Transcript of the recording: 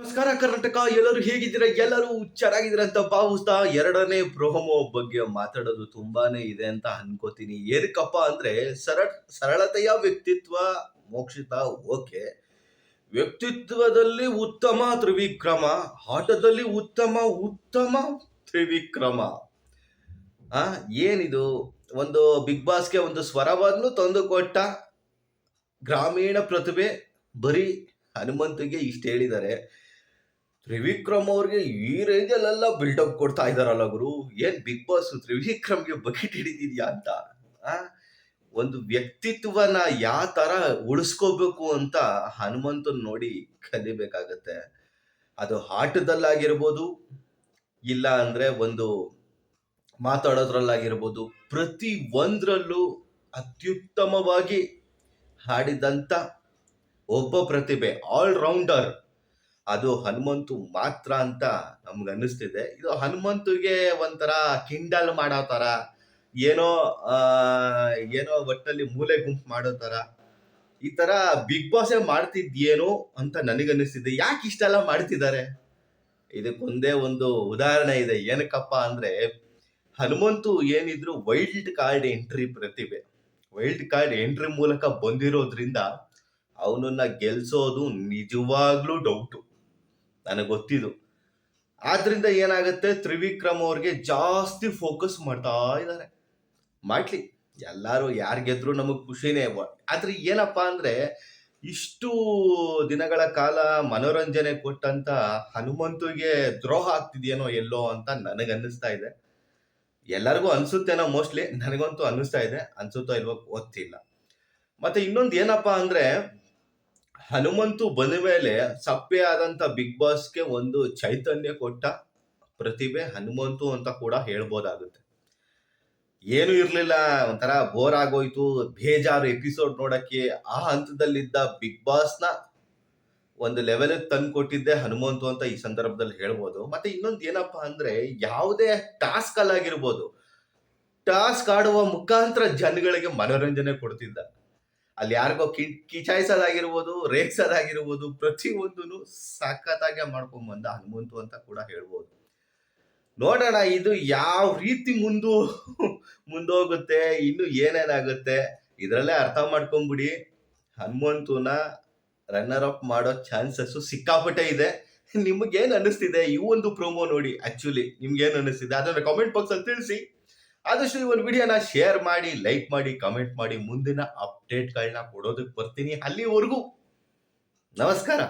ನಮಸ್ಕಾರ, ಕರ್ನಾಟಕ. ಎಲ್ಲರೂ ಹೇಗಿದ್ದೀರಾ? ಎಲ್ಲರೂ ಚೆನ್ನಾಗಿದ್ದೀರಾ ಅಂತ ಭಾವಿಸ್ತಾ ಎರಡನೇ ಪ್ರೋಮೋ ಬಗ್ಗೆ ಮಾತಾಡೋದು ತುಂಬಾನೇ ಇದೆ ಅಂತ ಅನ್ಕೋತೀನಿ. ಏನಕ್ಕಪ್ಪ ಅಂದ್ರೆ ಸರಳ ಸರಳತೆಯ ವ್ಯಕ್ತಿತ್ವ ಮೋಕ್ಷಿತ, ಓಕೆ. ವ್ಯಕ್ತಿತ್ವದಲ್ಲಿ ಉತ್ತಮ ತ್ರಿವಿಕ್ರಮ, ಆಟದಲ್ಲಿ ಉತ್ತಮ ಉತ್ತಮ ತ್ರಿವಿಕ್ರಮ. ಆ, ಏನಿದು? ಒಂದು ಬಿಗ್ ಬಾಸ್ಗೆ ಒಂದು ಸ್ವರವನ್ನು ತಂದುಕೊಟ್ಟ ಗ್ರಾಮೀಣ ಪ್ರತಿಭೆ ಬರೀ ಹನುಮಂತಿಗೆ ಇಷ್ಟ ಹೇಳಿದ್ದಾರೆ. ತ್ರಿವಿಕ್ರಮ್ ಅವ್ರಿಗೆ ಈ ರೇಂಜಲ್ಲೆಲ್ಲ ಬಿಲ್ಡಪ್ ಕೊಡ್ತಾ ಇದಾರಲ್ಲ ಗುರು. ಏನ್ ಬಿಗ್ ಬಾಸ್ ತ್ರಿವಿಕ್ರಮ್ಗೆ ಬಕೆಟ್ ಹಿಡಿದಿದ್ಯಾ ಅಂತ? ಒಂದು ವ್ಯಕ್ತಿತ್ವನ ಯಾವ ತರ ಉಳಿಸ್ಕೋಬೇಕು ಅಂತ ಹನುಮಂತನ್ ನೋಡಿ ಕಲಿಬೇಕಾಗತ್ತೆ. ಅದು ಆಟದಲ್ಲಾಗಿರ್ಬೋದು, ಇಲ್ಲ ಅಂದ್ರೆ ಒಂದು ಮಾತಾಡೋದ್ರಲ್ಲಾಗಿರ್ಬೋದು, ಪ್ರತಿ ಒಂದ್ರಲ್ಲೂ ಅತ್ಯುತ್ತಮವಾಗಿ ಹಾಡಿದಂತ ಒಬ್ಬ ಪ್ರತಿಭೆ ಆಲ್ ರೌಂಡರ್ ಅದು ಹನುಮಂತು ಮಾತ್ರ ಅಂತ ನಮ್ಗೆ ಅನ್ನಿಸ್ತಿದೆ. ಇದು ಹನುಮಂತುಗೆ ಒಂಥರ ಕಿಂಡಲ್ ಮಾಡೋ ಥರ, ಏನೋ ಏನೋ ಒಟ್ಟಲ್ಲಿ ಮೂಲೆ ಗುಂಪು ಮಾಡೋ ಥರ, ಈ ಥರ ಬಿಗ್ ಬಾಸೇ ಮಾಡ್ತಿದ್ಯೇನೋ ಅಂತ ನನಗನ್ನಿಸ್ತಿದೆ ಯಾಕೆ ಇಷ್ಟೆಲ್ಲ ಮಾಡ್ತಿದ್ದಾರೆ? ಇದಕ್ಕೊಂದೇ ಒಂದು ಉದಾಹರಣೆ ಇದೆ. ಏನಕ್ಕಪ್ಪ ಅಂದ್ರೆ, ಹನುಮಂತು ಏನಿದ್ರು ವೈಲ್ಡ್ ಕಾರ್ಡ್ ಎಂಟ್ರಿ ಪ್ರತಿಭೆ. ವೈಲ್ಡ್ ಕಾರ್ಡ್ ಎಂಟ್ರಿ ಮೂಲಕ ಬಂದಿರೋದ್ರಿಂದ ಅವನನ್ನ ಗೆಲ್ಸೋದು ನಿಜವಾಗ್ಲೂ ಡೌಟು ನನಗೆ ಗೊತ್ತಿದ್ದು ಆದ್ರಿಂದ ಏನಾಗುತ್ತೆ, ತ್ರಿವಿಕ್ರಮ್ ಅವ್ರಿಗೆ ಜಾಸ್ತಿ ಫೋಕಸ್ ಮಾಡ್ತಾ ಇದ್ದಾರೆ ಮಾಡ್ಲಿ. ಎಲ್ಲರೂ ಯಾರು ಗೆದ್ರು ನಮಗೆ ಖುಷಿನೇ ಆದ್ರೆ ಏನಪ್ಪಾ ಅಂದ್ರೆ, ಇಷ್ಟು ದಿನಗಳ ಕಾಲ ಮನೋರಂಜನೆ ಕೊಟ್ಟಂತ ಹನುಮಂತುಗೆ ದ್ರೋಹ ಆಗ್ತಿದೆಯೇನೋ ಎಲ್ಲೋ ಅಂತ ನನಗೆ ಅನ್ನಿಸ್ತಾ ಇದೆ. ಎಲ್ಲರಿಗೂ ಅನ್ಸುತ್ತೇನೋ ಮೋಸ್ಟ್ಲಿ ನನಗಂತೂ ಅನ್ನಿಸ್ತಾ ಇದೆ. ಅನ್ಸುತ್ತೋ ಇಲ್ವೋ ಗೊತ್ತಿಲ್ಲ. ಮತ್ತೆ ಇನ್ನೊಂದು ಏನಪ್ಪಾ ಅಂದ್ರೆ ಹನುಮಂತು ಬಂದ ಮೇಲೆ ಸಪ್ಪೆ ಆದಂತ ಬಿಗ್ ಬಾಸ್ಗೆ ಒಂದು ಚೈತನ್ಯ ಕೊಟ್ಟ ಪ್ರತಿಭೆ ಹನುಮಂತು ಅಂತ ಕೂಡ ಹೇಳ್ಬೋದಾಗುತ್ತೆ. ಏನು ಇರಲಿಲ್ಲ, ಒಂಥರ ಬೋರ್ ಆಗೋಯ್ತು. ಬೇಜಾರು ಎಪಿಸೋಡ್ ನೋಡಕ್ಕೆ ಆ ಹಂತದಲ್ಲಿದ್ದ ಬಿಗ್ ಬಾಸ್ನ ಒಂದು ಲೆವೆಲ್ ತಂದು ಕೊಟ್ಟಿದ್ದೆ ಹನುಮಂತು ಅಂತ ಈ ಸಂದರ್ಭದಲ್ಲಿ ಹೇಳ್ಬೋದು. ಮತ್ತೆ ಇನ್ನೊಂದು ಏನಪ್ಪಾ ಅಂದ್ರೆ ಯಾವುದೇ ಟಾಸ್ಕ್ ಅಲ್ಲಾಗಿರ್ಬೋದು. ಟಾಸ್ಕ್ ಆಡುವ ಮುಖಾಂತರ ಜನಗಳಿಗೆ ಮನೋರಂಜನೆ ಕೊಡ್ತಿದ್ದ. ಅಲ್ಲಿ ಯಾರಿಗೋ ಕಿ, ಕಿಚಾಯಿಸೋದಾಗಿರ್ಬೋದು, ರೇಗ್ಸೋದಾಗಿರ್ಬೋದು ಪ್ರತಿಯೊಂದೂ ಸಖತ್ತಾಗೆ ಮಾಡ್ಕೊಂಡ್ ಬಂದ ಹನುಮಂತು ಅಂತ ಕೂಡ ಹೇಳ್ಬೋದು. ನೋಡೋಣ, ಇದು ಯಾವ ರೀತಿ ಮುಂದು, ಮುಂದೋಗುತ್ತೆ, ಇನ್ನು ಏನೇನಾಗುತ್ತೆ, ಇದರಲ್ಲೇ ಅರ್ಥ ಮಾಡ್ಕೊಂಬಿಡಿ. ಹನುಮಂತುನ ರನ್ನರ್ ಅಪ್ ಮಾಡೋ ಚಾನ್ಸಸ್ ಸಿಕ್ಕಾಪಟ್ಟೆ ಇದೆ. ನಿಮಗೇನು ಅನ್ನಿಸ್ತಿದೆ? ಈ ಒಂದು ಪ್ರೋಮೋ ನೋಡಿ ಆಕ್ಚುಲಿ ನಿಮ್ಗೇನು ಅನ್ನಿಸ್ತಿದೆ? ಅದರ ಕಾಮೆಂಟ್ ಬಾಕ್ಸಲ್ಲಿ ತಿಳಿಸಿ. ಆದಷ್ಟು ಈ ಒಂದು ವಿಡಿಯೋನ ಶೇರ್ ಮಾಡಿ ಲೈಕ್ ಮಾಡಿ ಕಮೆಂಟ್ ಮಾಡಿ ಮುಂದಿನ ಅಪ್ಡೇಟ್ಗಳನ್ನ ಕೊಡೋದಕ್ಕೆ ಬರ್ತೀನಿ ಅಲ್ಲಿವರೆಗೂ. ನಮಸ್ಕಾರ.